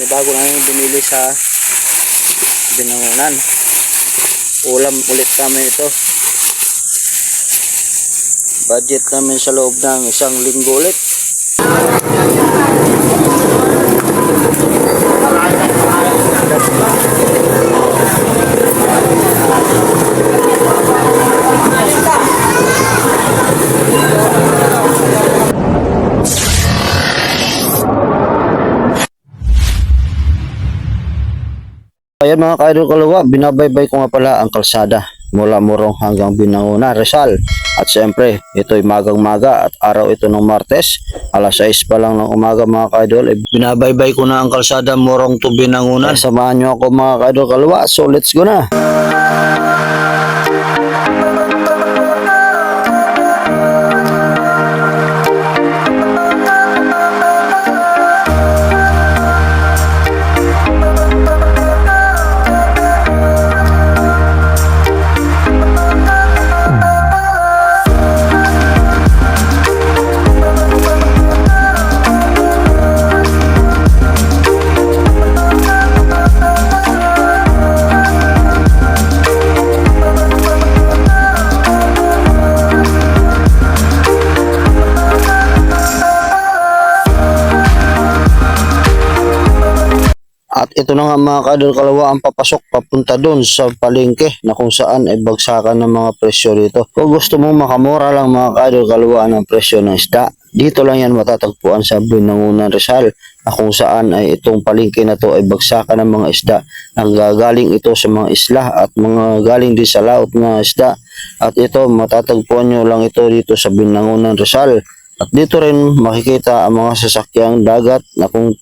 May bago namin binili sa binangunan. Ulam ulit namin ito. Budget namin sa loob ng isang linggo ulit. Ayan mga ka-idol kalawa, binabaybay ko nga pala ang kalsada mula Morong hanggang Binanguna, Rizal. At siyempre, ito'y magang-maga at araw ito ng Martes. Alas 6 pa lang ng umaga mga ka-idol. Eh, binabaybay ko na ang kalsada Morong to Binanguna. Samahan nyo ako mga ka-idol kalawa. So let's go na! At ito na nga mga kadol kalawa ang papasok papunta doon sa palengke na kung saan ay bagsakan ng mga presyo dito. Kung gusto mong makamura lang mga kadol kalawa ng presyo ng isda, dito lang yan matatagpuan sa Binangunan Rizal na kung saan ay itong palengke na to ay bagsakan ng mga isda. Ang gagaling ito sa mga isla at mga galing din sa laot na isda. At ito matatagpuan nyo lang ito dito sa Binangunan Rizal. At dito rin makikita ang mga sasakyang dagat na kung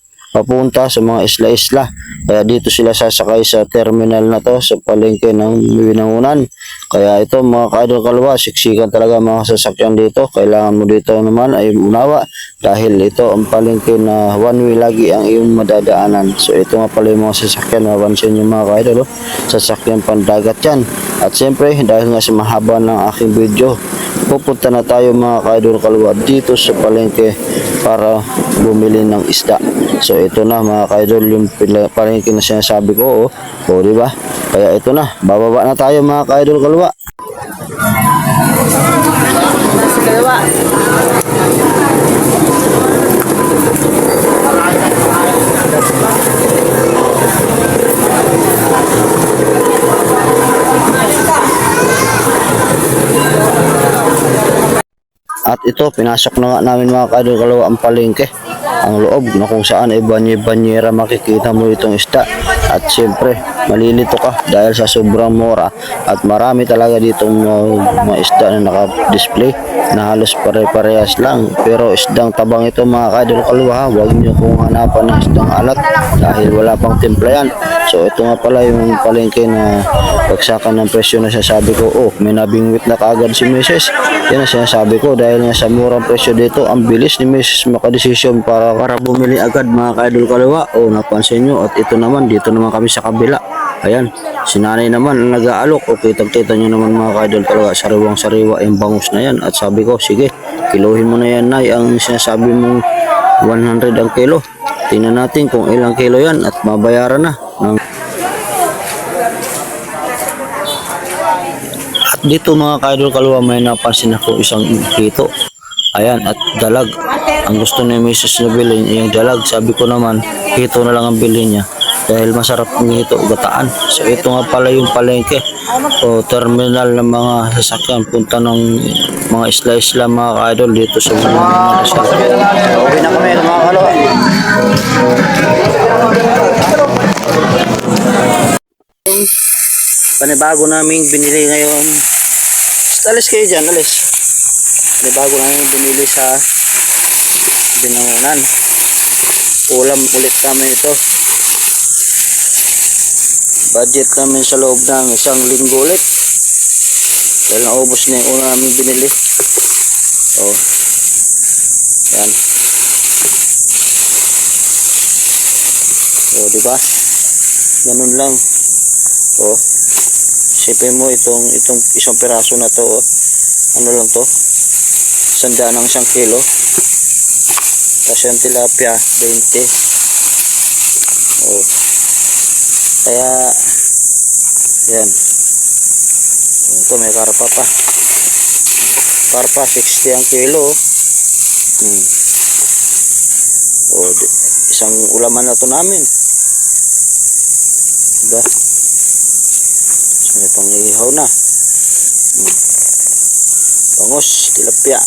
papunta sa mga isla-isla. Kaya dito sila sasakay sa terminal na to sa palengke ng Binangunan. Kaya ito mga kaidol kalwa, siksikan talaga mga sasakyan dito. Kailangan mo dito naman ay unawa dahil ito ang palengke na one way lagi ang iyong madadaanan. So ito nga pala yung mga sasakyan na pansin yung mga kaidol. oh. Sasakyan pandagat yan. At siyempre dahil nga sa mahaba ng aking video, pupunta na tayo mga kaidol kalwa dito sa palengke para bumili ng isda. So ito na mga kaidol yung palengke na sinasabi ko oh. O di ba? Kaya ito na, bababa na tayo mga kaidol kalwa. Nasa At ito, pinasok na nga namin mga kaidol kalawa ang palengke. Ang loob na kung saan ay banye-banyera makikita mo itong isda. At siyempre, malilito ka dahil sa sobrang mura. At marami talaga ditong mga, mga isda na naka-display na halos pare-parehas lang. Pero isdang tabang ito mga kaidol kalawa, ha. huwag niyo kung hanapan ng isdang alat dahil wala pang timpla yan. So ito nga pala yung palengke na pagsakan ng presyo na sasabi ko, oh, may nabingwit na kaagad si Mrs. Yan ang sinasabi ko dahil nga sa murang presyo dito, ang bilis ni Mrs. makadesisyon para, para bumili agad mga kaidol kalawa. Oh, napansin nyo. At ito naman, dito naman kami sa kabila. Ayan, si nanay naman ang nag-aalok. Okay, tagtita nyo naman mga kaidol talaga, sariwang sariwa yung bangus na yan. At sabi ko, sige, kiluhin mo na yan, nay, ang sinasabi mong 100 ang kilo. Tingnan natin kung ilang kilo yan at mabayaran na. Ng... At dito mga kaidol kalwa may napansin ako isang pito. Ayan, at dalag. Ang gusto ni Mrs. na bilhin yung dalag. Sabi ko naman, pito na lang ang bilhin niya. Dahil masarap nito gataan. So ito nga pala yung palengke o terminal ng mga sasakyan punta ng mga isla-isla mga kaidol dito sa mga Rizal. Uwi na kami mga kalwa. Panibago naming binili ngayon. Alis kayo dyan, alis. Panibago namin binili sa binangunan. Ulam ulit namin ito. Budget namin sa loob ng isang linggo ulit. Dahil naubos na yung una namin binili. So, yan. So, di ba? Ganun lang. Oh. Sipin mo itong itong isang piraso na to, oh. ano lang to? Sandaan ng isang kilo. Tapos yung tilapia, 20. Oh. Kaya, yan. Ito, may karpa pa. Karpa, 60 ang kilo. Hmm. O, isang ulaman na to namin. Diba? So, may pangihaw na. Hmm. Bangus, tilapia.